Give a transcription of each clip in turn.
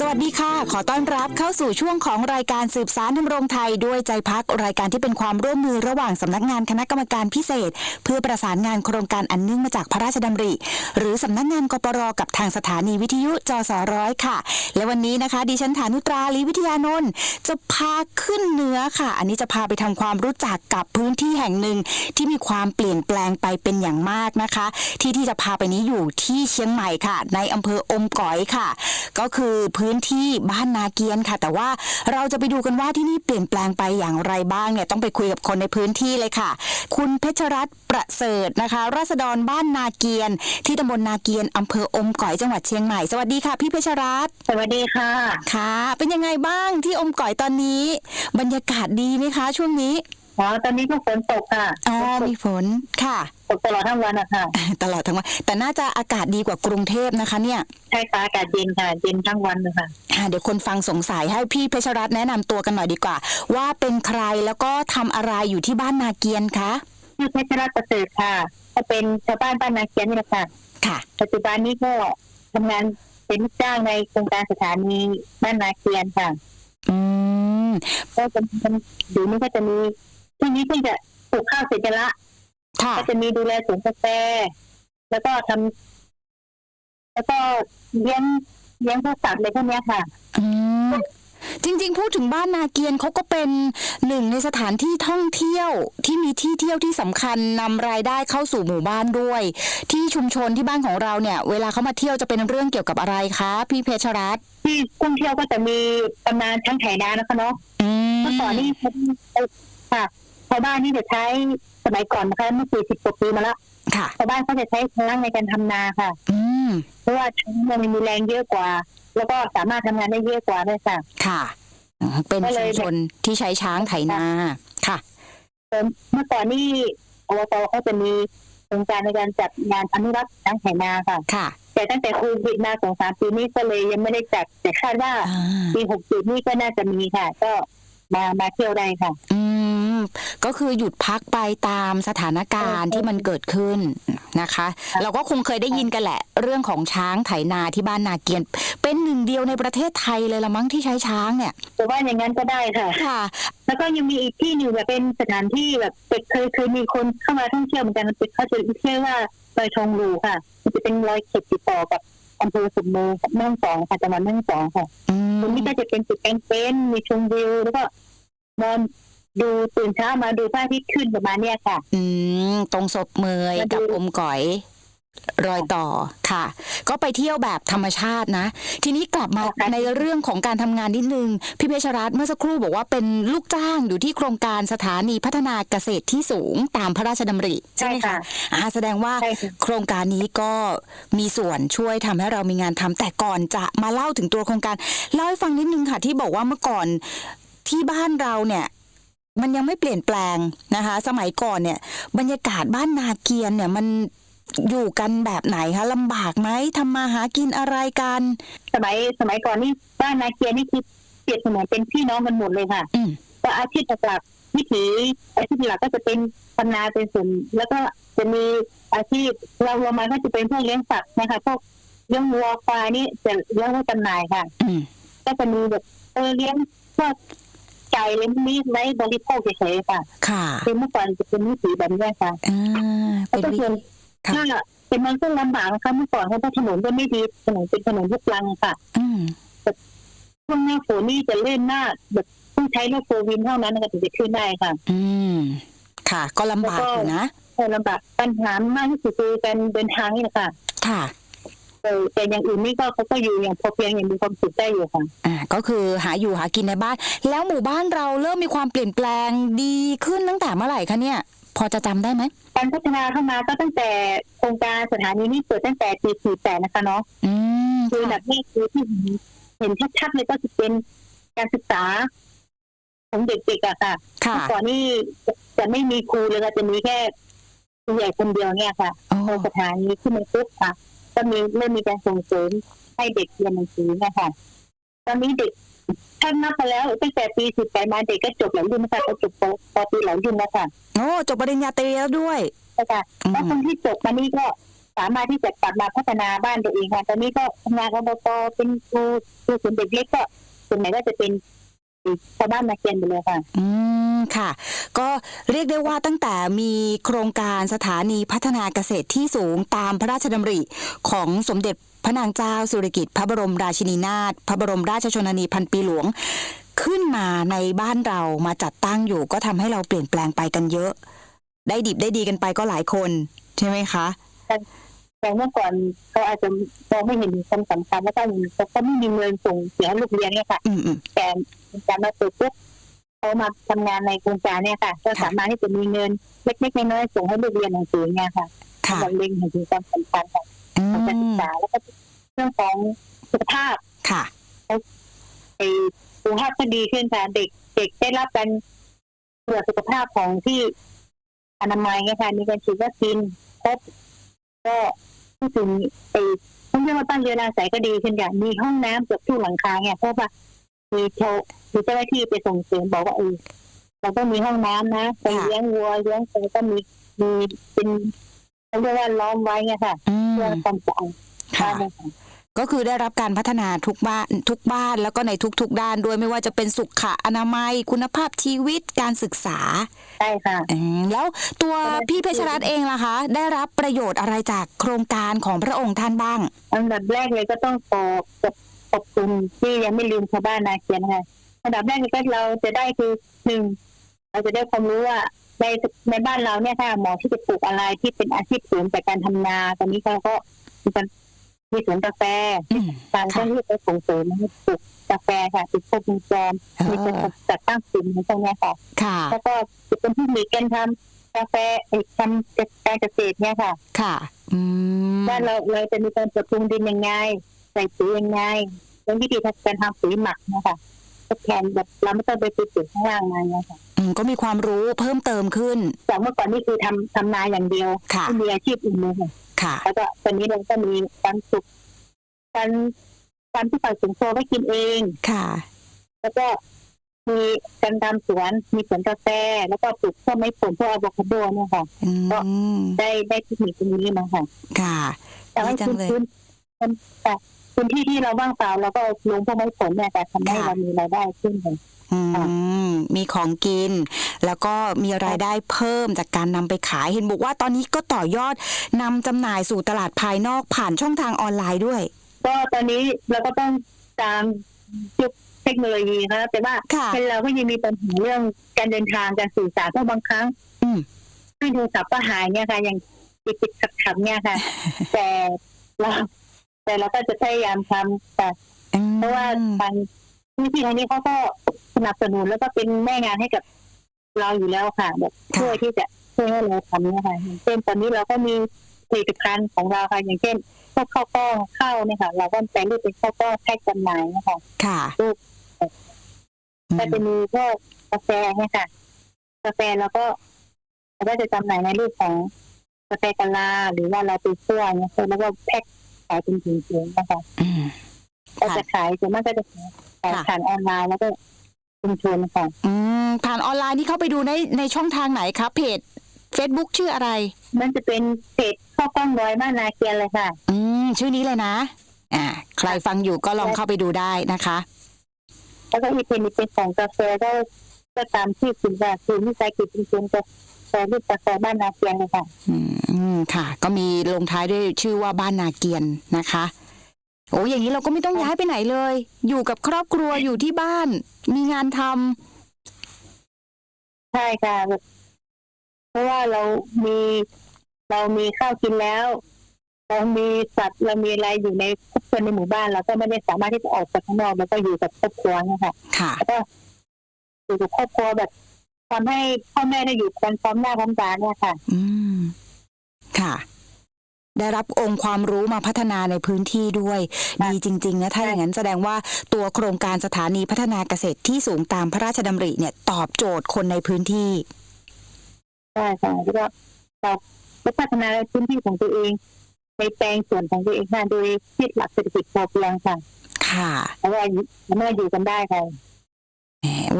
สวัสดีค่ะ ขอต้อนรับเข้าสู่ช่วงของรายการสืบสารทำรงไทยด้วยใจพักรายการที่เป็นความร่วมมือระหว่างสำนักงานคณะกรรมการพิเศษ เพื่อประสานงานโครงการอันเนื่องมาจากพระราชดำริ หรือสำนักงานกปรกับทางสถานีวิทยุจสร้อยค่ะ และวันนี้นะคะ ดิฉันฐานุตราลีวิทยานนท์จะพาขึ้นเหนือค่ะ อันนี้จะพาไปทำความรู้จักกับพื้นที่แห่งหนึ่งที่มีความเปลี่ยนแปลงไปเป็นอย่างมากนะคะ ที่ที่จะพาไปนี้อยู่ที่เชียงใหม่ค่ะ ในอำเภออมก๋อยค่ะ ก็คือพื้นที่บ้านนาเกียนค่ะ แต่ว่าเราจะไปดูกันว่าที่นี่เปลี่ยนแปลงไปอย่างไรบ้างเนี่ยต้องไปคุยกับคนในพื้นที่เลยค่ะ คุณเพชรรัตน์ประเสริฐนะคะ ราษฎรบ้านนาเกียน ที่ตำบลนาเกียนอำเภออมก๋อยจังหวัดเชียงใหม่สวัสดีค่ะ พี่เพชรรัตน์สวัสดีค่ะค่ะ เป็นยังไงบ้างที่อมก๋อยตอนนี้ บรรยากาศดีไหมคะ ช่วงนี้อ๋อตอนนี้ก็ฝนตกค่ะอ๋อมีฝนค่ะ ตกตลอดทั้งวันอะค่ะ ตลอดทั้งวัน แต่น่าจะอากาศดีกว่ากรุงเทพนะคะ เนี่ยใช่ค่ะอากาศเย็นค่ะเย็นทั้งวันเลยค่ะอ่าเดี๋ยวคนฟังสงสัยให้พี่เพชรรัตน์แนะนำตัวกันหน่อยดีกว่า ว่าเป็นใครแล้วก็ทำอะไรอยู่ที่บ้านนาเกียนคะชื่อเพชรรัตน์ประเสริฐค่ะ ก็เป็นชาวบ้านบ้านนาเกียนนี่แหละค่ะ ค่ะ ปัจจุบันนี้ก็ทำงานเป็นลูกจ้างในโครงการสถานีบ้านนาเกียนค่ะ อืมก็จะมีเดี๋ยวนี้ก็จะมีช่วงนี้เพิ่งจะปลูกข้าวเสร็จแล้ว ค่ะก็จะมีดูแลสวนกาแฟ แล้วก็ทำแล้วก็เลี้ยงเลี้ยงพวกสัตว์อะไรพวกเนี้ยค่ะ อืมจริง ๆ พูดถึงบ้านนาเกียนเขาก็เป็นหนึ่งในสถานที่ท่องเที่ยว ที่มีที่เที่ยวที่สำคัญนำรายได้เข้าสู่หมู่บ้านด้วย ที่ชุมชนที่บ้านของเราเนี่ย เวลาเขามาเที่ยวจะเป็นเรื่องเกี่ยวกับอะไรคะพี่เพชรรัตน์ที่ท่องเที่ยวก็จะมีตำนานช้างไถนานะคะเนาะอืมเมื่อก่อนนี่ค่ะชาวบ้านนี่จะใช้สมัยก่อนนะคะเมื่อสี่สิบกว่าปีมาแล้วค่ะชาวบ้านเขาจะใช้ช้างในการทำนาค่ะ อืมเพราะว่าช้างมันมีแรงเยอะกว่า แล้วก็สามารถทำงานได้เยอะกว่าด้วยค่ะ ค่ะอืมเป็นก็เลชุยมชนที่ใช้ช้างไถนาค่ะเมื่อก่อนนี่อบตเขาจะมีโครงการในการจัดงานอนุรักษ์ช้างไถนาค่ะค่ะ แต่ตั้งแต่โควิดมาสองสามปีนี้ก็เลยยังไม่ได้จัดแต่คาดว่าอ่าปีหกสิบนี่ก็น่าจะมีค่ะ ก็มามาเที่ยวได้ค่ะ อืม ก็คือหยุดพักไปตามสถานการณ์ที่มันเกิดขึ้นนะคะค่ะเราก็คงเคยได้ยินกันแหละ เรื่องของช้างไถนาที่บ้านนาเกียน เป็นหนึ่งเดียวในประเทศไทยเลยละมั้งที่ใช้ช้างเนี่ยแต่ว่าอย่างนั้นก็ได้ค่ะค่ะ แล้วก็ยังมีอีกที่หนึ่งแบบเป็นสถานที่แบบเป็นเคยเคยมีคนเข้ามาท่องเที่ยวเหมือนกันเป็นเขาจะเรียกว่าดอยทองรูค่ะมันจะเป็นรอยเข็ดติดต่อกับอำเภอสุมมือกับแม่ฮ่องสองค่ะจังหวัดแม่ฮ่องสองค่ะอืตรงมนี้ก็จะเป็นจุดแกงเต็นท์มีชมวิวแล้วก็นอน ดูตื่นเช้ามาดูพระอาทิตย์ขึ้นประมาณเนี้ยค่ะ อืม ตรงศพเมยมาดูกับอมก๋อย รอยต่อค่ะ ก็ไปเที่ยวแบบธรรมชาตินะ ทีนี้กลับมาในเรื่องของการทำงานนิดนึง พี่เพชรรัตน์เมื่อสักครู่บอกว่าเป็นลูกจ้างอยู่ที่โครงการสถานีพัฒนาเกษตรที่สูงตามพระราชดำริ ใช่ไหมคะอ่าแสดงว่า ใช่ค่ะ โครงการนี้ก็มีส่วนช่วยทำให้เรามีงานทำแต่ก่อนจะมาเล่าถึงตัวโครงการ เล่าให้ฟังนิดนึงค่ะที่บอกว่าเมื่อก่อนที่บ้านเราเนี่ย มันยังไม่เปลี่ยนแปลงนะคะ สมัยก่อนเนี่ยบรรยากาศบ้านนาเกียนเนี่ยมันอยู่กันแบบไหนคะลำบากไหมทำมาหากินอะไรกัน สมัยสมัยก่อนนี่บ้านนาเกียนี่คือเปรียบเสมือนเป็นพี่น้องกันหมดเลยค่ะอืมก็อาชีพหลักๆวิถีอาชีพหลักก็จะเป็นทำนาเป็นส่วนแล้วก็จะมีอาชีพเราลงมาก็จะเป็นพวกเลี้ยงสัตว์นะคะพวกเลี้ยงวัวควายนี่จะเลี้ยงไว้จำหน่ายค่ะ อืมก็จะมีแบบเออเลี้ยงพวก ไก่เลี้ยงนี้ไว้บริโภคเฉยๆค่ะ ค่ะคือเมื่อก่อนจะเป็นวิถีแบบนี้ค่ะอ่าแล้เป็วนก็วิส่วนค่ะถ้าเป็นมันก็ลำบากนะคะเมื่อก่อนเพราะว่าถนนก็ไม่ดีถนนเป็นถนนลูกรังค่ะ อืมช่วงหน้าฝนนี่จะเล่นหน้าแบบต้องใช้รถโฟร์วินเท่านั้นนะคะถึงจะขึ้นได้ค่ะ อืม ค่ะ ก็ลำบากอยู่นะเออลำบากปัญหามากที่สุดคือการเดินทางนี่แหละค่ะ ค่ะ เออแต่อย่างอื่นนี่ก็เขาก็อยู่อย่างพอเพียงอย่างมีความสุขได้อยู่ค่ะอ่าก็คือหาอยู่หากินในบ้าน แล้วหมู่บ้านเราเริ่มมีความเปลี่ยนแปลงดีขึ้นตั้งแต่เมื่อไหร่คะเนี่ย พอจะจำได้ไหมการพัฒนาเข้ามาก็ตั้งแต่โครงการสถานีนี่เปิดตั้งแต่ปี48นะคะเนาะอืมคือแบบนี้คือที่เห็นชัดๆเลยก็จะเป็นการศึกษา ของเด็กๆอะค่ะ ค่ะเมื่อก่อนนี่จะไม่มีครูเลยค่ะจะมีแค่ครูใหญ่คนเดียวเนี่ยค่ะโอ้พอสถานีขึ้นมาปุ๊บค่ะ ก็มีเริ่มมีการส่งเสริมให้เด็กเรียนหนังสือเนะคะตอนนี้เด็กถ้านับไปแล้วตั้งแต่ปีสิบไปมาเด็กก็จบหลายรุ่นนะคะก็จบปปตีหลายรุ่นแล้วค่ะโอ้จบปริญญาตรีแล้วด้วยนะคะอืมแล้วคนที่จบมานี่ก็สามารถที่จะกลับมาพัฒนาบ้านตัวเองค่ะตอนนี้ก็ทำงานอบตเป็นครูครูศูนย์เด็กเล็กก็ส่วนไหนก็จะเป็น ชาวบ้านนาเกียนไปเลยค่ะ อืมค่ะ ก็เรียกได้ว่าตั้งแต่มีโครงการสถานีพัฒนาเกษตรที่สูงตามพระราชดำริของสมเด็จพระนางเจ้าสุริกิติ์พระบรมราชินีนาถพระบรมราชชนนีพันปีหลวง ขึ้นมาในบ้านเรามาจัดตั้งอยู่ ก็ทำให้เราเปลี่ยนแปลงไปกันเยอะ ได้ดิบได้ดีกันไปก็หลายคน ใช่ไหมคะ แต่เมื่อก่อนเขาอาจจะมองไม่เห็นความสำคัญแล้วก็เขาก็ไม่มีเงินส่งเสียลูกเรียนเนี่ยค่ะ อืมอืมแต่โครงการมาเปิดปุ๊บเขามาทำงานในโครงการเนี่ยค่ะ ก็ค่ะสามารถที่จะมีเงินเล็กๆน้อยๆส่งให้ลูกเรียนหนังสือเนี่ยค่ะค่ะเราเล็งเห็นถึงความสำคัญของอืการศึกมษาแล้วก็เรื่องของสุขภาพ ค่ะ ไอ้สุขภาพก็ดีขึ้นค่ะเด็กเด็กได้รับการตรวจสุขภาพของที่อนามัยเนี่ยค่ะมีการฉีดวัคซีนครบ ก็พูดถึงไอ้ท่องเที่ยวมาตั้งเรือนอาศัยก็ดีขึ้นค่ะมีห้องน้ำเกือบทุกหลังคาเนี่ยเพราะว่ามีโชว์มีเจ้าหน้าที่ไปส่งเสริมบอกว่าเออเราต้องมีห้องน้ำนะไปค่ะเลี้ยงวัวเลี้ยงอะไรก็มีมีเป็นเขาเรียกว่าล้อมไว้ไงค่ะอืมเพื่อความสะอาดค่ะบ้านเนี่ยค่ะ ก็คือได้รับการพัฒนาทุกบ้านทุกบ้านแล้วก็ในทุก ๆ ด้านด้วยไม่ว่าจะเป็นสุขอนามัย คุณภาพชีวิตการศึกษาใช่ค่ะอืมแล้วตัวพี่เพชรรัตน์เองล่ะคะ ได้รับประโยชน์อะไรจากโครงการของพระองค์ท่านบ้างอันดับแรกเลยก็ต้องขอขอบขอบคุณที่ยังไม่ลืมชาวบ้านนาเคียนนะคะอันดับแรกเลยก็เราจะได้คือหนึ่งเราจะได้ความรู้ว่าในในบ้านเราเนี่ยค่ะหมอที่จะปลูกอะไรที่เป็นอาชีพเสริมจากการทำนา ตอนนี้เขาก็ มีการมีสวนกาแฟอืมการต้องที่จะส่งเสริมให้ปลูกกาแฟค่ะติดพวกวงจรอ่ามีมีการจัดตั้งศูนย์ในตรงเนี้ยค่ะค่ะ แล้วก็จะเป็นที่มีการทำกาแฟเอกทำการเกษตรเนี่ยค่ะ ค่ะอืมว่าเราเราจะมีการปรับปรุงดินยังไงใส่ปุ๋ยยังไงเรื่องวิธีการทำปุ๋ยหมักนะคะทดแทนแบบเราไม่ต้องไปปลูกข้างล่างมาเนี่ยค่ะอืมก็มีความรู้เพิ่มเติมขึ้นจากเมื่อก่อนนี่คือทำทำนาอย่างเดียวค่ะไม่มีอาชีพอื่นเลยค่ะ ค่ะ แล้วก็ตอนนี้เราก็มีการปลูกการการที่ใส่ถุงโซไว้กินเอง ค่ะ แล้วก็มีการทำสวน มีสวนกาแฟ แล้วก็ปลูกพวกไม้ผลพวกอะโวคาโดเนี่ยค่ะ อืมได้ได้เทคนิคตรงนี้มาค่ะ ค่ะแต่ว่าดีจังพื้นเลย พื้น มันแต่พื้นที่ที่เราว่างเปล่าเราก็ลงพวกไม้ผลเนี่ยแต่ทำให้ค่ะเรามีรายได้ขึ้นเลยอืมมีของกิน แล้วก็มีรายได้เพิ่มจากการนำไปขายเห็นบอกว่าตอนนี้ก็ต่อยอดนำจำหน่ายสู่ตลาดภายนอกผ่านช่องทางออนไลน์ด้วย ก็ตอนนี้เราก็ต้องตามยุคเทคโนโลยีนะแต่ว่าค่ะเป็นเราก็ยังมีปัญหาเรื่องการเดินทางการสื่อสารเพราะบางครั้งอืมที่โทรศัพท์ก็หายเนี่ยค่ะอย่างติดติดขัดขัดๆเนี่ยค่ะ แต่เรา แต่เราก็จะพยายามทำแต่อืมเพราะว่าทางที่ที่ทางนี้เขาก็สนับสนุนแล้วก็เป็นแม่งานให้กับเราอยู่แล้วค่ะแบบช่วยที่จะช่วยให้เราทำเนี่ยค่ะอย่างเช่นตอนนี้เราก็มีผลิตภัณฑ์ของเราค่ะ อย่างเช่นพวกข้าวกล้องข้าวเนี่ยค่ะ เราก็แปลรูปเป็นข้าวกล้องแพ็คจำหน่ายนะคะค่ะรูปอืก็จะมมีพวกกาแฟเนี่ยค่ะ กาแฟเราก็เราก็จะจำหน่ายในรูปของกาแฟกะลาหรือว่าเราไปคั่วเนี่ยค่ะแล้วก็แพ็ค ขายเป็นถุงๆนะคะอืม ก็จะขายส่วนมากก็จะขายค่ะ ผ่านออนไลน์แล้วก็ชุมชนค่ะอืมผ่านออนไลน์นี่เข้าไปดูในในช่องทางไหนครับเพจ Facebook ชื่ออะไร มันจะเป็นเพจข้าวกล้องร้อยบ้านนาเกียนเลยค่ะอืม ชื่อนี้เลยนะ อ่า ใครฟังอยู่ก็ลองเข้าไปดูได้นะคะ แล้วก็อีกเพจนี้เป็นของกาแฟก็ก็ตามที่คุณว่าคือวิสาหกิจชุมชนกา แฟรูปกาแฟบ้านนาเกียนเลยค่ะอืมอืมค่ะ ก็มีลงท้ายด้วยชื่อว่าบ้านนาเกียนนะคะ โอ้อย่างนี้เราก็ไม่ต้องย้ายไปไหนเลย อยู่กับครอบครัวอยู่ที่บ้าน มีงานทำใช่ค่ะแบบเพราะว่าเรามีเรามีข้าวกินแล้ว เรามีสัตว์เรามีอะไรอยู่ในครอบครัวในหมู่บ้านเราก็ไม่ได้สามารถที่จะออกไปข้างนอกแล้วก็อยู่กับครอบครัวเนี่ยค่ะค่ะแล้วก็อยู่กับครอบครัวแบบ ทำให้พ่อแม่ได้อยู่กันพร้อมหน้าพร้อมตาเนี่ยค่ะ อืม ค่ะ ได้รับองค์ความรู้มาพัฒนาในพื้นที่ด้วยค่ะดีจริง ๆ นะ ถ้าอย่างนั้นแสดงว่าตัวโครงการสถานีพัฒนาเกษตรที่สูงตามพระราชดำริเนี่ย ตอบโจทย์คนในพื้นที่ ใช่ค่ะแล้วก็เราก็พัฒนาพื้นที่ของตัวเอง ในแปลงส่วนของตัวเองค่ะโดยยึดหลักเศรษฐกิจพอเพียงค่ะ ค่ะเพราะว่าสามารถอยู่กันได้ค่ะแหม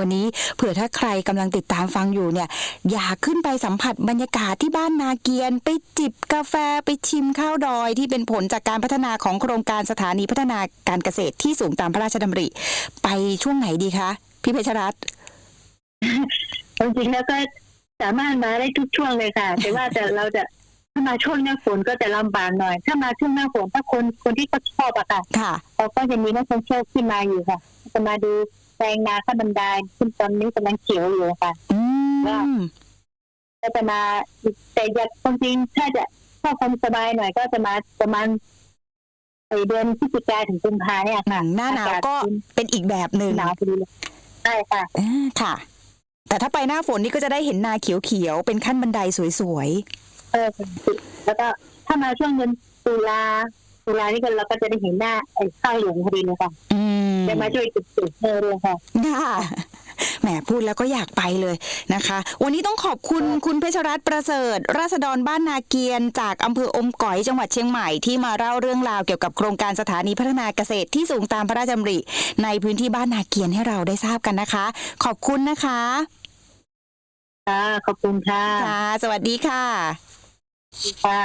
วันนี้ เผื่อถ้าใครกำลังติดตามฟังอยู่เนี่ยอยากขึ้นไปสัมผัสบรรยากาศที่บ้านนาเกียน ไปจิบกาแฟไปชิมข้าวดอยที่เป็นผลจากการพัฒนาของโครงการสถานีพัฒนาการเกษตรที่สูงตามพระราชดำริ ไปช่วงไหนดีคะ พี่เพชรรัตน์จริงๆแล้วก็สามารถมาได้ทุกช่วงเลยค่ะ แต่ว่าแต่เราจะถ้ามาช่วงหน้าฝนก็จะลำบากหน่อย ถ้ามาช่วงหน้าฝนถ้าคนคนที่เขาชอบอะค่ะค่ะเราก็จะมีนักท่องเที่ยวขึ้นมาอยู่ค่ะ จะมาดู แปลงนาขั้นบันไดขึ้นตอนนี้กำลังเขียวอยู่ค่ะ อืมก็จะมาแต่อยากจริงๆถ้าจะชอบความสบายหน่อยก็จะมาประมาณไอเดือนพฤศจิกาถึงกุมภาเนี่ยค่ะหน้าหนาวก็เป็นอีกแบบหนึ่งหนาวพอดีเลยใช่ค่ะอ่าค่ะ แต่ถ้าไปหน้าฝนนี่ก็จะได้เห็นนาเขียวๆเป็นขั้นบันไดสวยเออแล้วก็ถ้ามาช่วงเดือนตุลาตุลานี่ก็เราก็จะได้เห็นหน้าไอ้ข้าวเหลืองพอดีเลยค่ะๆอื มจะมาช่วยจุดๆเออเลยค่ะค่ะแหมพูดแล้วก็อยากไปเลยนะคะ วันนี้ต้องขอบคุณคุณเพชรรัตน์ประเสริฐ ราษฎรบ้านนาเกียน จากอำเภออมก๋อยจังหวัดเชียงใหม่ที่มาเล่าเรื่องราวเกี่ยวกับโครงการสถานีพัฒนาเกษตรที่สูงตามพระราชดำริ ในพื้นที่บ้านนาเกียนให้เราได้ทราบกันนะคะ ขอบคุณนะคะ ค่ะ ขอบคุณค่ะ ค่ะ สวัสดีค่ะ ค่ะ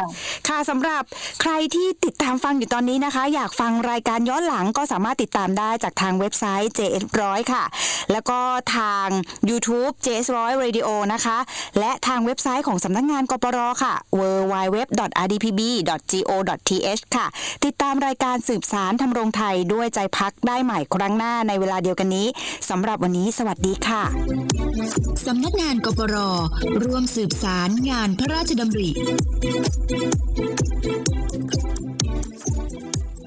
ค่ะสำหรับใครที่ติดตามฟังอยู่ตอนนี้นะคะ อยากฟังรายการย้อนหลังก็สามารถติดตามได้จากทางเว็บไซต์ JS100 ค่ะ แล้วก็ทาง YouTube JS100 Radio นะคะ และทางเว็บไซต์ของสำนักงานกปรค่ะ www.rdpb.go.th ค่ะ ติดตามรายการสืบสารทำรงไทยด้วยใจพักได้ใหม่ครั้งหน้าในเวลาเดียวกันนี้สำหรับวันนี้ สวัสดีค่ะสำนักงานกปรร่วมสืบสารงานพระราชดำริ Thank you.